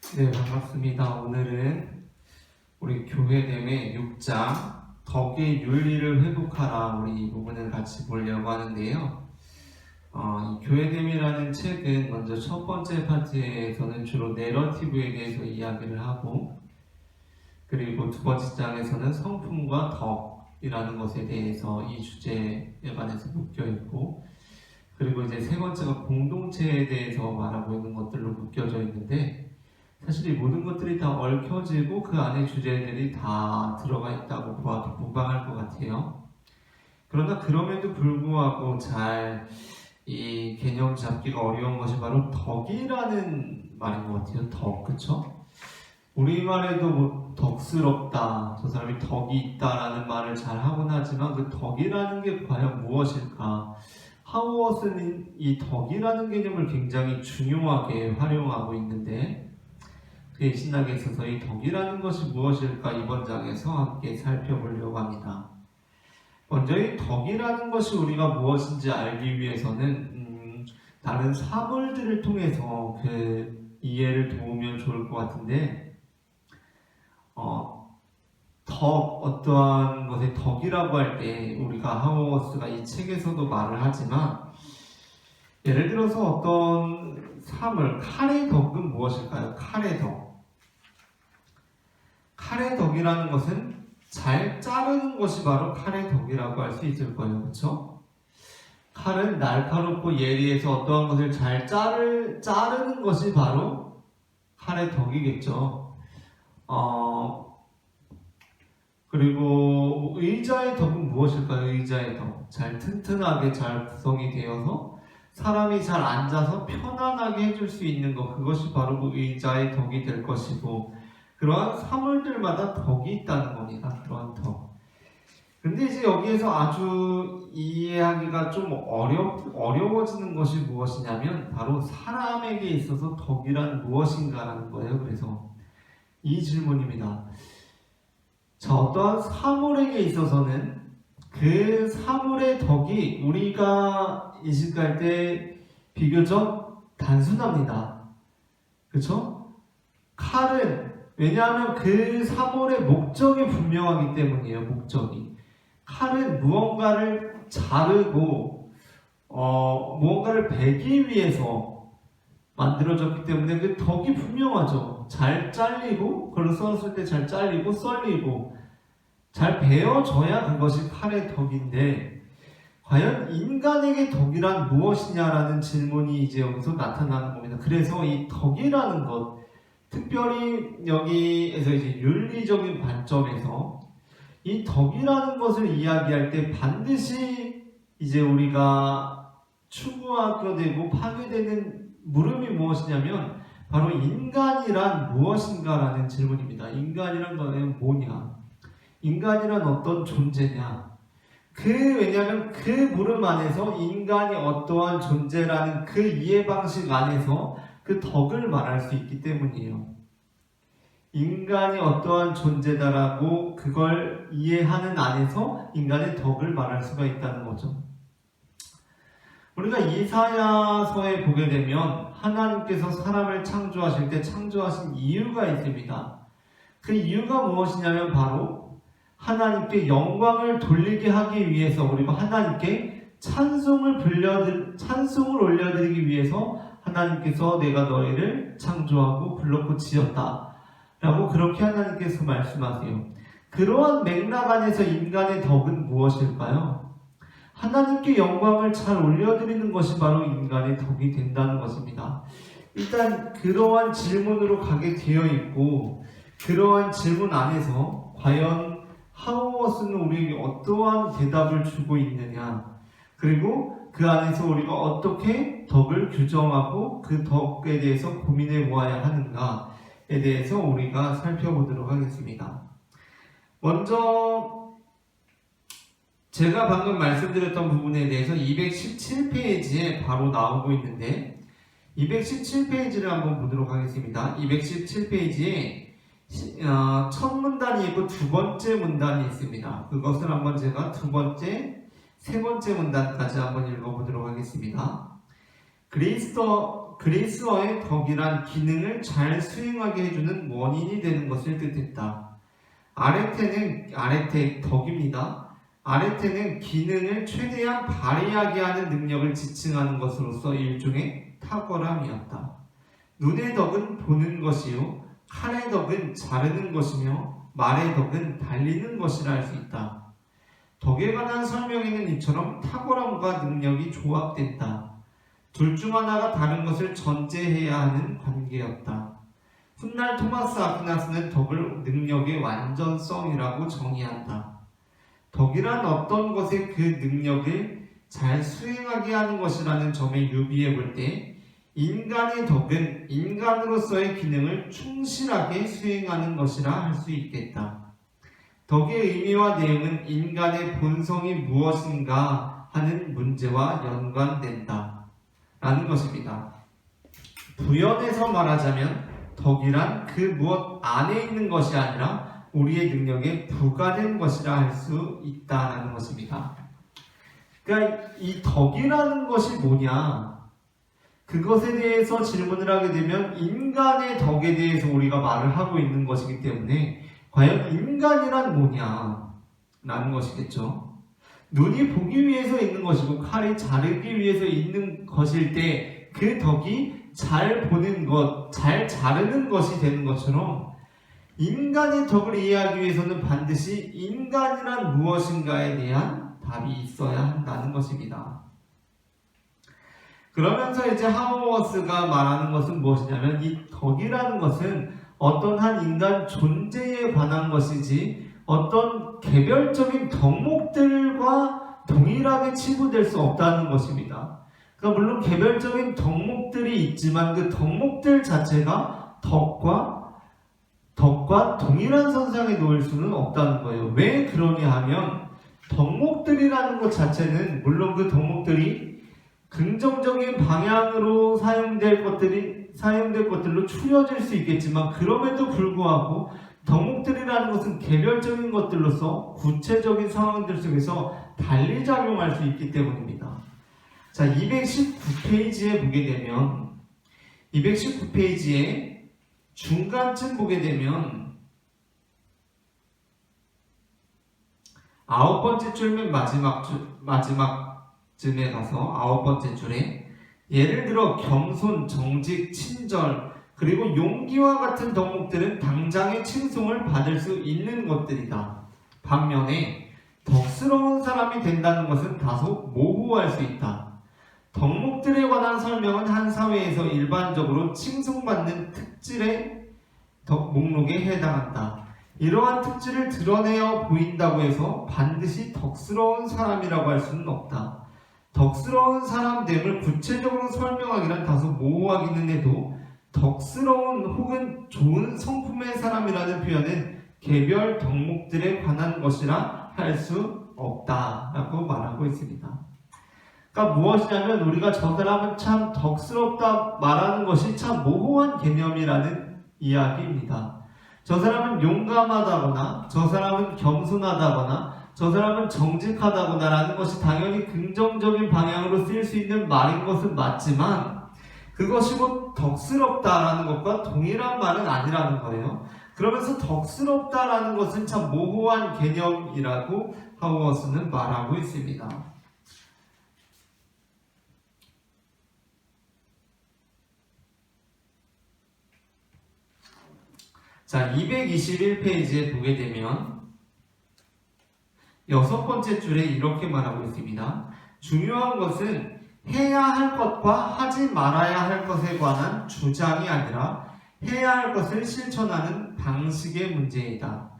네, 반갑습니다. 오늘은 우리 교회됨의 6장 덕의 윤리를 회복하라 우리 이 부분을 같이 보려고 하는데요. 어, 이 교회됨이라는 책은 먼저 첫 번째 파트에서는 주로 내러티브에 대해서 이야기를 하고 그리고 두 번째 장에서는 성품과 덕이라는 것에 대해서 이 주제에 관해서 묶여 있고 그리고 이제 세 번째가 공동체에 대해서 말하고 있는 것들로 묶여져 있는데 사실 이 모든 것들이 다 얽혀지고 그 안에 주제들이 다 들어가 있다고 보아도 무방할 것 같아요. 그러나 그럼에도 불구하고 잘 이 개념 잡기가 어려운 것이 바로 덕이라는 말인 것 같아요. 덕, 그쵸? 우리말에도 뭐 덕스럽다, 저 사람이 덕이 있다라는 말을 잘 하곤 하지만 그 덕이라는 게 과연 무엇일까? 하우어스는 이 덕이라는 개념을 굉장히 중요하게 활용하고 있는데 그의 신학에 있어서 이 덕이라는 것이 무엇일까 이번 장에서 함께 살펴보려고 합니다. 먼저 이 덕이라는 것이 우리가 무엇인지 알기 위해서는 음, 다른 사물들을 통해서 그 이해를 도우면 좋을 것 같은데 어, 덕 어떠한 것의 덕이라고 할 때 우리가 하워스가 이 책에서도 말을 하지만 예를 들어서 어떤 사물 칼의 덕은 무엇일까요? 칼의 덕 칼의 덕이라는 것은 잘 자르는 것이 바로 칼의 덕이라고 할 수 있을 거예요. 그렇죠? 칼은 날카롭고 예리해서 어떠한 것을 잘 자를, 자르는 것이 바로 칼의 덕이겠죠. 어, 그리고 의자의 덕은 무엇일까요? 의자의 덕. 잘 튼튼하게 잘 구성이 되어서 사람이 잘 앉아서 편안하게 해줄 수 있는 것. 그것이 바로 그 의자의 덕이 될 것이고, 그러한 사물들마다 덕이 있다는 겁니다. 그러한 덕. 근데 이제 여기에서 아주 이해하기가 좀 어려, 어려워지는 것이 무엇이냐면 바로 사람에게 있어서 덕이란 무엇인가라는 거예요. 그래서 이 질문입니다. 자, 어떠한 사물에게 있어서는 그 사물의 덕이 우리가 인식할 때 비교적 단순합니다. 그렇죠? 칼은 왜냐하면 그 사물의 목적이 분명하기 때문이에요. 목적이. 칼은 무언가를 자르고 어, 무언가를 베기 위해서 만들어졌기 때문에 그 덕이 분명하죠. 잘 잘리고 그걸 썼을 때 잘 잘리고 썰리고 잘 베어져야 그것이 칼의 덕인데 과연 인간에게 덕이란 무엇이냐라는 질문이 이제 여기서 나타나는 겁니다. 그래서 이 덕이라는 것 특별히 여기에서 이제 윤리적인 관점에서 이 덕이라는 것을 이야기할 때 반드시 이제 우리가 추구하게 되고 파괴되는 물음이 무엇이냐면 바로 인간이란 무엇인가라는 질문입니다. 인간이란 거는 뭐냐? 인간이란 어떤 존재냐? 그 왜냐하면 그 물음 안에서 인간이 어떠한 존재라는 그 이해 방식 안에서 그 덕을 말할 수 있기 때문이에요. 인간이 어떠한 존재다라고 그걸 이해하는 안에서 인간의 덕을 말할 수가 있다는 거죠. 우리가 이사야서에 보게 되면 하나님께서 사람을 창조하실 때 창조하신 이유가 있습니다. 그 이유가 무엇이냐면 바로 하나님께 영광을 돌리게 하기 위해서 우리가 하나님께 찬송을 불려 찬송을 올려드리기 위해서 하나님께서 내가 너희를 창조하고 불렀고 지었다. 라고 그렇게 하나님께서 말씀하세요. 그러한 맥락 안에서 인간의 덕은 무엇일까요? 하나님께 영광을 잘 올려드리는 것이 바로 인간의 덕이 된다는 것입니다. 일단 그러한 질문으로 가게 되어 있고 그러한 질문 안에서 과연 하우어스는 우리에게 어떠한 대답을 주고 있느냐 그리고 그 안에서 우리가 어떻게 덕을 규정하고 그 덕에 대해서 고민해 보아야 하는가에 대해서 우리가 살펴보도록 하겠습니다. 먼저 제가 방금 말씀드렸던 부분에 대해서 217페이지에 바로 나오고 있는데 217페이지를 한번 보도록 하겠습니다. 217페이지에 어, 첫 문단이 있고 두 번째 문단이 있습니다. 그것을 한번 제가 두 번째 세 번째 문단까지 한번 읽어보도록 하겠습니다. 그리스어, 그리스어의 덕이란 기능을 잘 수행하게 해주는 원인이 되는 것을 뜻했다. 아레테는 아레테 덕입니다. 아레테는 기능을 최대한 발휘하게 하는 능력을 지칭하는 것으로서 일종의 탁월함이었다. 눈의 덕은 보는 것이요, 칼의 덕은 자르는 것이며 말의 덕은 달리는 것이라 할 수 있다. 덕에 관한 설명에는 이처럼 탁월함과 능력이 조합된다. 둘 중 하나가 다른 것을 전제해야 하는 관계였다. 훗날 토마스 아퀴나스는 덕을 능력의 완전성이라고 정의한다. 덕이란 어떤 것의 그 능력을 잘 수행하게 하는 것이라는 점에 유비해 볼 때 인간의 덕은 인간으로서의 기능을 충실하게 수행하는 것이라 할 수 있겠다. 덕의 의미와 내용은 인간의 본성이 무엇인가 하는 문제와 연관된다. 라는 것입니다. 부연해서 말하자면 덕이란 그 무엇 안에 있는 것이 아니라 우리의 능력에 부과된 것이라 할 수 있다라는 것입니다. 그러니까 이 덕이라는 것이 뭐냐? 그것에 대해서 질문을 하게 되면 인간의 덕에 대해서 우리가 말을 하고 있는 것이기 때문에 과연 인간이란 뭐냐? 라는 것이겠죠. 눈이 보기 위해서 있는 것이고 칼이 자르기 위해서 있는 것일 때 그 덕이 잘 보는 것, 잘 자르는 것이 되는 것처럼 인간의 덕을 이해하기 위해서는 반드시 인간이란 무엇인가에 대한 답이 있어야 한다는 것입니다. 그러면서 이제 하워워스가 말하는 것은 무엇이냐면 이 덕이라는 것은 어떤 한 인간 존재에 관한 것이지 어떤 개별적인 덕목들과 동일하게 치부될 수 없다는 것입니다. 그러니까 물론 개별적인 덕목들이 있지만 그 덕목들 자체가 덕과 덕과 동일한 선상에 놓을 수는 없다는 거예요. 왜 그러냐 하면 덕목들이라는 것 자체는 물론 그 덕목들이 긍정적인 방향으로 사용될 것들이 사용될 것들로 추려질 수 있겠지만 그럼에도 불구하고 덕목들이라는 것은 개별적인 것들로서 구체적인 상황들 속에서 달리 작용할 수 있기 때문입니다. 자, 219페이지에 보게 되면 219페이지에 중간쯤 보게 되면 아홉 번째 줄 맨 마지막 줄, 마지막 쯤에 가서 아홉 번째 줄에 예를 들어 겸손, 정직, 친절 그리고 용기와 같은 덕목들은 당장의 칭송을 받을 수 있는 것들이다. 반면에 덕스러운 사람이 된다는 것은 다소 모호할 수 있다. 덕목들에 관한 설명은 한 사회에서 일반적으로 칭송받는 특질의 덕 목록에 해당한다. 이러한 특질을 드러내어 보인다고 해서 반드시 덕스러운 사람이라고 할 수는 없다. 덕스러운 사람됨을 구체적으로 설명하기는 다소 모호하기는 해도 덕스러운 혹은 좋은 성품의 사람이라는 표현은 개별 덕목들에 관한 것이라 할 수 없다라고 말하고 있습니다. 그러니까 무엇이냐면 우리가 저 사람은 참 덕스럽다 말하는 것이 참 모호한 개념이라는 이야기입니다. 저 사람은 용감하다거나 저 사람은 겸손하다거나 저 사람은 정직하다거나라는 것이 당연히 긍정적인 방향으로 쓰일 수 있는 말인 것은 맞지만 그것이 뭐 덕스럽다라는 것과 동일한 말은 아니라는 거예요. 그러면서 덕스럽다라는 것은 참 모호한 개념이라고 하우어스는 말하고 있습니다. 자, 221페이지에 보게 되면 여섯 번째 줄에 이렇게 말하고 있습니다. 중요한 것은 해야 할 것과 하지 말아야 할 것에 관한 주장이 아니라 해야 할 것을 실천하는 방식의 문제이다.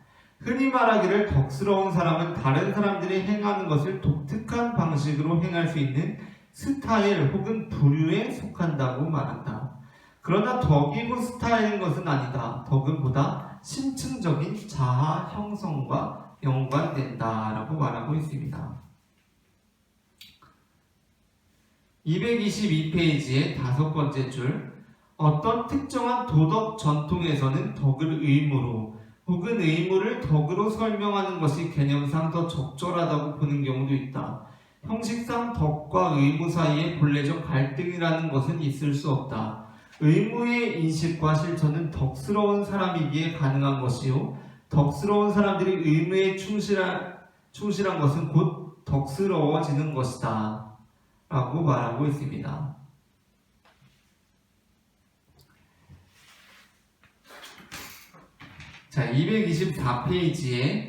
흔히 말하기를 덕스러운 사람은 다른 사람들이 행하는 것을 독특한 방식으로 행할 수 있는 스타일 혹은 부류에 속한다고 말한다. 그러나 덕이고 스타일인 것은 아니다. 덕은 보다 심층적인 자아 형성과 연관된다라고 말하고 있습니다. 222페이지의 다섯 번째 줄 어떤 특정한 도덕 전통에서는 덕을 의무로 혹은 의무를 덕으로 설명하는 것이 개념상 더 적절하다고 보는 경우도 있다. 형식상 덕과 의무 사이에 본래적 갈등이라는 것은 있을 수 없다. 의무의 인식과 실천은 덕스러운 사람이기에 가능한 것이요. 덕스러운 사람들이 의무에 충실한, 충실한 것은 곧 덕스러워지는 것이다. 라고 말하고 있습니다. 자, 224페이지에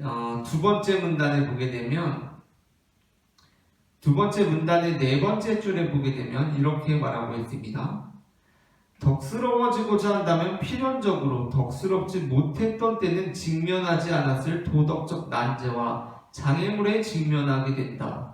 어, 두 번째 문단을 보게 되면 두 번째 문단의 네 번째 줄에 보게 되면 이렇게 말하고 있습니다. 덕스러워지고자 한다면 필연적으로 덕스럽지 못했던 때는 직면하지 않았을 도덕적 난제와 장애물에 직면하게 된다.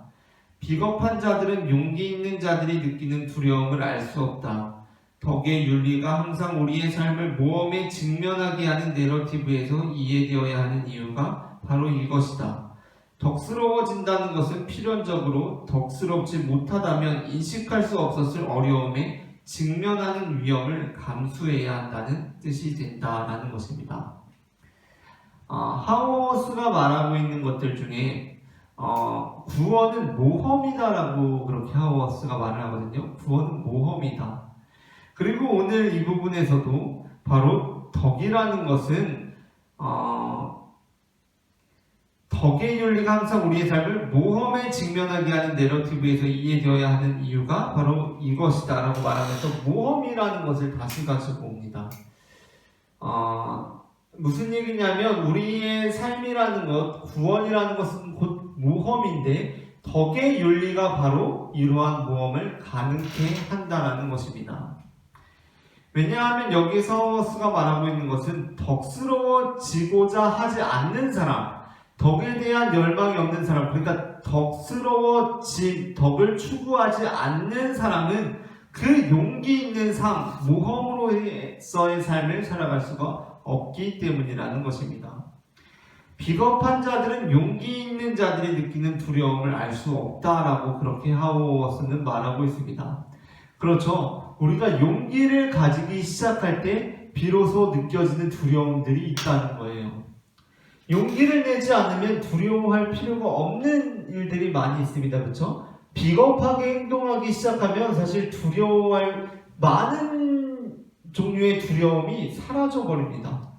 비겁한 자들은 용기 있는 자들이 느끼는 두려움을 알 수 없다. 덕의 윤리가 항상 우리의 삶을 모험에 직면하게 하는 내러티브에서 이해되어야 하는 이유가 바로 이것이다. 덕스러워진다는 것은 필연적으로 덕스럽지 못하다면 인식할 수 없었을 어려움에 직면하는 위험을 감수해야 한다는 뜻이 된다라는 것입니다. 어, 하워스가 말하고 있는 것들 중에 어, 구원은 모험이다라고 그렇게 하워스가 말을 하거든요. 구원은 모험이다. 그리고 오늘 이 부분에서도 바로 덕이라는 것은 어, 덕의 윤리가 항상 우리의 삶을 모험에 직면하게 하는 내러티브에서 이해되어야 하는 이유가 바로 이것이다 라고 말하면서 모험이라는 것을 다시 가지고 옵니다. 어, 무슨 얘기냐면 우리의 삶이라는 것, 구원이라는 것은 곧 모험인데 덕의 윤리가 바로 이러한 모험을 가능케 한다라는 것입니다. 왜냐하면 여기서 스가 말하고 있는 것은 덕스러워지고자 하지 않는 사람, 덕에 대한 열망이 없는 사람, 그러니까 덕스러워진 덕을 추구하지 않는 사람은 그 용기 있는 삶, 모험으로서의 삶을 살아갈 수가 없기 때문이라는 것입니다. 비겁한 자들은 용기 있는 자들이 느끼는 두려움을 알 수 없다라고 그렇게 하워스는 말하고 있습니다. 그렇죠. 우리가 용기를 가지기 시작할 때 비로소 느껴지는 두려움들이 있다는 거예요. 용기를 내지 않으면 두려워할 필요가 없는 일들이 많이 있습니다. 그렇죠? 비겁하게 행동하기 시작하면 사실 두려워할 많은 종류의 두려움이 사라져 버립니다.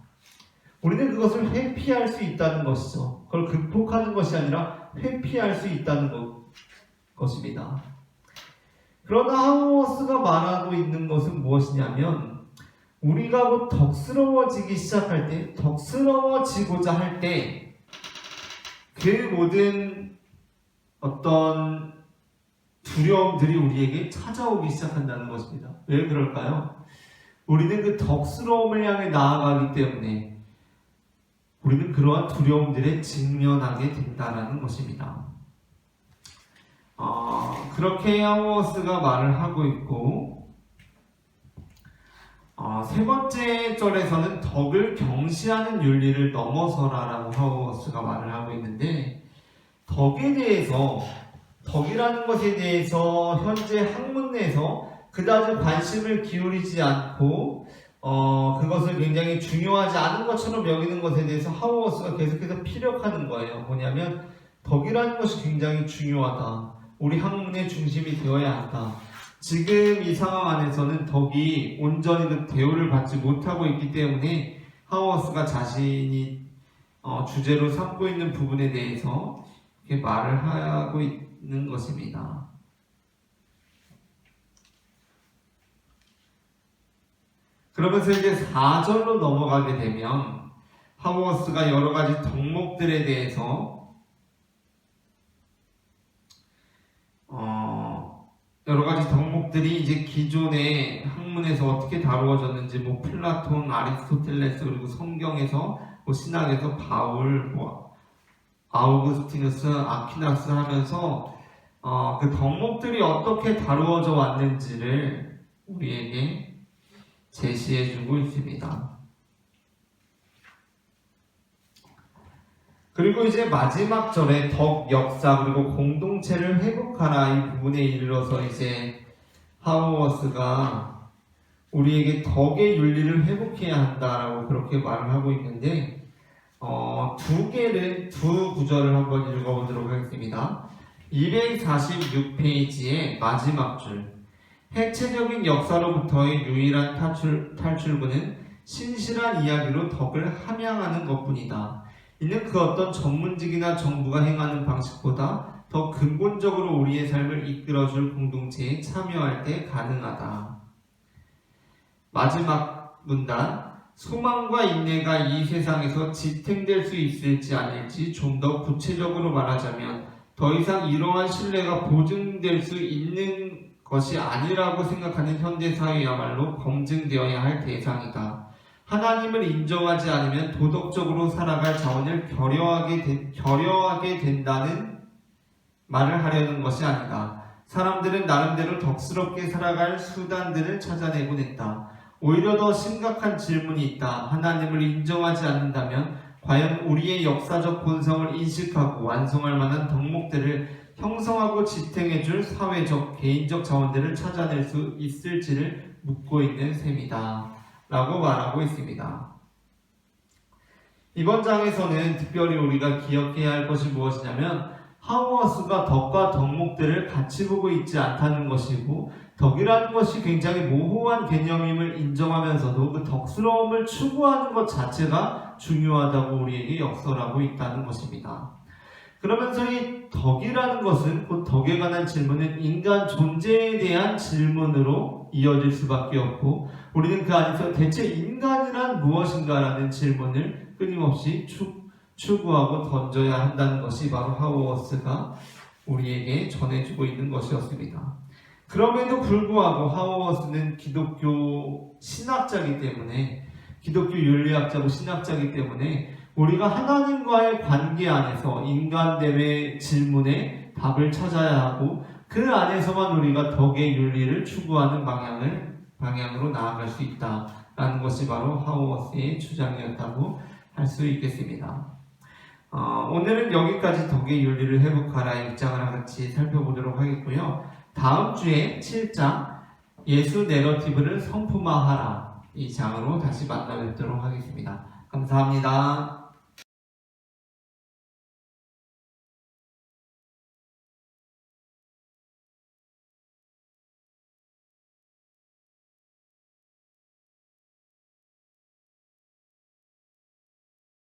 우리는 그것을 회피할 수 있다는 것이죠. 그걸 극복하는 것이 아니라 회피할 수 있다는 것, 것입니다. 그러나 하우어스가 말하고 있는 것은 무엇이냐면 우리가 곧 덕스러워지기 시작할 때, 덕스러워지고자 할 때 그 모든 어떤 두려움들이 우리에게 찾아오기 시작한다는 것입니다. 왜 그럴까요? 우리는 그 덕스러움을 향해 나아가기 때문에 우리는 그러한 두려움들에 직면하게 된다는 것입니다. 어, 그렇게 야오스가 말을 하고 있고 어, 세 번째 절에서는 덕을 경시하는 윤리를 넘어서라라고 하우스가 말을 하고 있는데 덕에 대해서 덕이라는 것에 대해서 현재 학문 내에서 그다지 관심을 기울이지 않고 어, 그것을 굉장히 중요하지 않은 것처럼 여기는 것에 대해서 하우어스가 계속해서 피력하는 거예요. 뭐냐면 덕이라는 것이 굉장히 중요하다. 우리 학문의 중심이 되어야 한다. 지금 이 상황 안에서는 덕이 온전히 그 대우를 받지 못하고 있기 때문에 하우어스가 자신이 어, 주제로 삼고 있는 부분에 대해서 이렇게 말을 하고 있는 것입니다. 그러면서 이제 4절로 넘어가게 되면 하우어스가 여러 가지 덕목들에 대해서 어, 여러 가지 덕목들이 이제 기존의 학문에서 어떻게 다루어졌는지 뭐 플라톤, 아리스토텔레스 그리고 성경에서 뭐 신학에서 바울, 뭐 아우구스티누스, 아퀴나스 하면서 어, 그 덕목들이 어떻게 다루어져 왔는지를 우리에게 제시해주고 있습니다. 그리고 이제 마지막 절에 덕 역사 그리고 공동체를 회복하라 이 부분에 이르러서 이제 하우어스가 우리에게 덕의 윤리를 회복해야 한다라고 그렇게 말을 하고 있는데 어, 두 개를 두 구절을 한번 읽어보도록 하겠습니다. 246페이지의 마지막 줄. 해체적인 역사로부터의 유일한 탈출, 탈출구는 신실한 이야기로 덕을 함양하는 것뿐이다. 이는 그 어떤 전문직이나 정부가 행하는 방식보다 더 근본적으로 우리의 삶을 이끌어줄 공동체에 참여할 때 가능하다. 마지막 문단. 소망과 인내가 이 세상에서 지탱될 수 있을지 아닐지 좀 더 구체적으로 말하자면 더 이상 이러한 신뢰가 보증될 수 있는 것이 아니라고 생각하는 현대사회야말로 검증되어야 할 대상이다. 하나님을 인정하지 않으면 도덕적으로 살아갈 자원을 결여하게, 되- 결여하게 된다는 말을 하려는 것이 아니다. 사람들은 나름대로 덕스럽게 살아갈 수단들을 찾아내곤 했다. 오히려 더 심각한 질문이 있다. 하나님을 인정하지 않는다면 과연 우리의 역사적 본성을 인식하고 완성할 만한 덕목들을 형성하고 지탱해줄 사회적, 개인적 자원들을 찾아낼 수 있을지를 묻고 있는 셈이다. 라고 말하고 있습니다. 이번 장에서는 특별히 우리가 기억해야 할 것이 무엇이냐면 하우어스가 덕과 덕목들을 같이 보고 있지 않다는 것이고 덕이라는 것이 굉장히 모호한 개념임을 인정하면서도 그 덕스러움을 추구하는 것 자체가 중요하다고 우리에게 역설하고 있다는 것입니다. 그러면서 이 덕이라는 것은 곧 덕에 관한 질문은 인간 존재에 대한 질문으로 이어질 수밖에 없고 우리는 그 안에서 대체 인간이란 무엇인가라는 질문을 끊임없이 추, 추구하고 던져야 한다는 것이 바로 하우어스가 우리에게 전해주고 있는 것이었습니다. 그럼에도 불구하고 하우어스는 기독교 신학자이기 때문에 기독교 윤리학자고 신학자이기 때문에 우리가 하나님과의 관계 안에서 인간됨의 질문에 답을 찾아야 하고 그 안에서만 우리가 덕의 윤리를 추구하는 방향을 방향으로 나아갈 수 있다라는 것이 바로 하우어스의 주장이었다고 할 수 있겠습니다. 어, 오늘은 여기까지 덕의 윤리를 회복하라 입장을 같이 살펴보도록 하겠고요. 다음 주에 7장 예수 내러티브를 성품화하라 이 장으로 다시 만나 뵙도록 하겠습니다. 감사합니다.